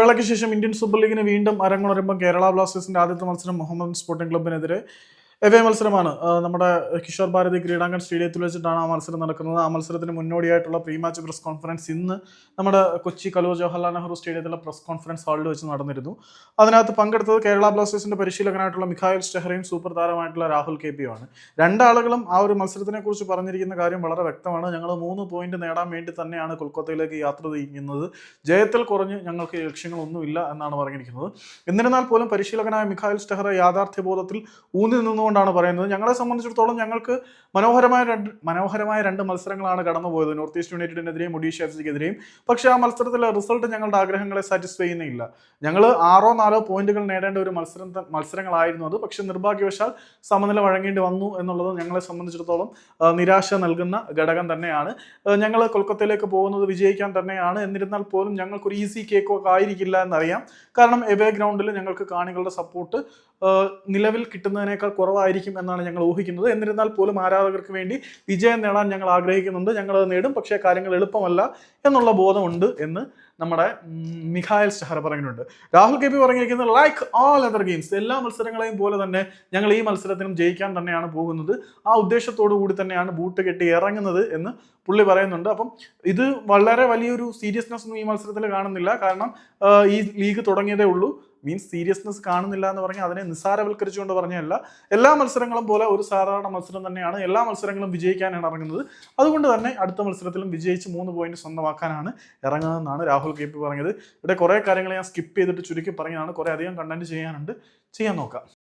വേളയ്ക്ക് ശേഷം Indian super ലീഗിന് വീണ്ടും അരങ്ങുണരുമ്പോൾ കേരള ബ്ലാസ്റ്റേഴ്സിന്റെ ആദ്യത്തെ മത്സരം മുഹമ്മദ് സ്പോർട്ടിംഗ് ക്ലബിനെതിരെ എവേ മത്സരമാണ്. നമ്മുടെ കിഷോർ ഭാരതി ക്രീഡാങ്കൺ സ്റ്റേഡിയത്തിൽ വെച്ചിട്ടാണ് ആ മത്സരം നടക്കുന്നത്. ആ മത്സരത്തിന് മുന്നോടിയായിട്ടുള്ള പ്രീ മാച്ച് പ്രസ് കോൺഫറൻസ് ഇന്ന് നമ്മുടെ കൊച്ചി കലൂർ ജവഹർലാൽ നെഹ്റു സ്റ്റേഡിയത്തിലെ പ്രസ് കോൺഫറൻസ് ഹാളിൽ വെച്ച് നടന്നിരുന്നു. അതിനകത്ത് പങ്കെടുത്തത് കേരള ബ്ലാസ്റ്റേഴ്സിന്റെ പരിശീലകനായിട്ടുള്ള മിഖായൽ സ്റ്റെഹറയും സൂപ്പർ താരമായിട്ടുള്ള രാഹുൽ കെ ആണ്. രണ്ടാളുകളും ആ ഒരു മത്സരത്തിനെ കുറിച്ച് പറഞ്ഞിരിക്കുന്ന കാര്യം വളരെ വ്യക്തമാണ്. ഞങ്ങൾ മൂന്ന് പോയിന്റ് നേടാൻ വേണ്ടി തന്നെയാണ് കൊൽക്കത്തയിലേക്ക് യാത്ര ചെയ്യുന്നത് ജയത്തിൽ കുറഞ്ഞ് ഞങ്ങൾക്ക് ലക്ഷ്യങ്ങളൊന്നുമില്ല എന്നാണ് പറഞ്ഞിരിക്കുന്നത്. എന്നിരുന്നാൽ പോലും പരിശീലകനായ മിഖായൽ സ്റ്റെഹറ യാഥാർത്ഥ്യബോധത്തിൽ ഊന്നി നിന്നുകൊണ്ടാണ് പറയുന്നത്. ഞങ്ങളെ സംബന്ധിച്ചിടത്തോളം ഞങ്ങൾക്ക് മനോഹരമായ രണ്ട് മനോഹരമായ രണ്ട് മത്സരങ്ങളാണ് കടന്നുപോയത്. നോർത്ത് ഈസ്റ്റ് യുണൈറ്റഡിനെതിരെയും ഒഡീഷ എഫ് സിക്കെതിരെയും പക്ഷേ ആ മത്സരത്തിലെ റിസൾട്ട് ഞങ്ങളുടെ ആഗ്രഹങ്ങളെ സാറ്റിസ്ഫൈ ചെയ്യുന്നില്ല. ഞങ്ങൾ ആറോ നാലോ പോയിന്റുകൾ നേടേണ്ട ഒരു മത്സരം മത്സരങ്ങളായിരുന്നു അത്. പക്ഷേ നിർഭാഗ്യവശാൽ സമനില വഴങ്ങേണ്ടി വന്നു എന്നുള്ളത് ഞങ്ങളെ സംബന്ധിച്ചിടത്തോളം നിരാശ നൽകുന്ന ഘടകം തന്നെയാണ്. ഞങ്ങൾ കൊൽക്കത്തയിലേക്ക് പോകുന്നത് വിജയിക്കാൻ തന്നെയാണ്. എന്നിരുന്നാൽ പോലും ഞങ്ങൾക്കൊരു ഈസി കേക്ക് ആയിരിക്കില്ല എന്നറിയാം. കാരണം എവേ ഗ്രൗണ്ടിൽ ഞങ്ങൾക്ക് കാണികളുടെ സപ്പോർട്ട് നിലവിൽ കിട്ടുന്നതിനേക്കാൾ കുറവായിരിക്കും എന്നാണ് ഞങ്ങൾ ഊഹിക്കുന്നത്. എന്നിരുന്നാൽ പോലും ആരാധകർക്ക് വേണ്ടി വിജയം നേടാൻ ഞങ്ങൾ ആഗ്രഹിക്കുന്നുണ്ട്. ഞങ്ങൾ അത് നേടും. പക്ഷേ കാര്യങ്ങൾ എളുപ്പമല്ല എന്നുള്ള ബോധമുണ്ട് എന്ന് നമ്മുടെ മിഖായൽ സ്റ്റഹർ പറഞ്ഞിട്ടുണ്ട് രാഹുൽ കെ പി പറഞ്ഞിരിക്കുന്നത് ലൈക്ക് ഓൾ അതർ ഗെയിംസ് എല്ലാ മത്സരങ്ങളെയും പോലെ തന്നെ ഞങ്ങൾ ഈ മത്സരത്തിനും ജയിക്കാൻ തന്നെയാണ് പോകുന്നത്. ആ ഉദ്ദേശത്തോടു കൂടി തന്നെയാണ് ബൂട്ട് കെട്ടി ഇറങ്ങുന്നത് എന്ന് പുള്ളി പറയുന്നുണ്ട്. അപ്പം ഇത് വളരെ വലിയൊരു സീരിയസ്നെസ് ഒന്നും ഈ മത്സരത്തിൽ കാണുന്നില്ല. കാരണം ഈ ലീഗ് തുടങ്ങിയതേ ഉള്ളൂ. മീൻസ് സീരിയസ്നെസ് കാണുന്നില്ല എന്ന് പറഞ്ഞാൽ അതിനെ നിസ്സാരവൽക്കരിച്ചുകൊണ്ട് പറഞ്ഞല്ല എല്ലാ മത്സരങ്ങളും പോലെ ഒരു സാധാരണ മത്സരം തന്നെയാണ്. എല്ലാ മത്സരങ്ങളും വിജയിക്കാനാണ് ഇറങ്ങുന്നത്. അതുകൊണ്ട് തന്നെ അടുത്ത മത്സരത്തിലും വിജയിച്ച് മൂന്ന് പോയിന്റ് സ്വന്തമാക്കാനാണ് ഇറങ്ങുന്നതെന്നാണ് രാഹുൽ കെ പി പറഞ്ഞത്. ഇവിടെ കുറേ കാര്യങ്ങൾ ഞാൻ സ്കിപ്പ് ചെയ്തിട്ട് ചുരുക്കി പറഞ്ഞതാണ്. കുറേ അധികം കണ്ടന്റ് ചെയ്യാനുണ്ട്. ചെയ്യാൻ നോക്കാം.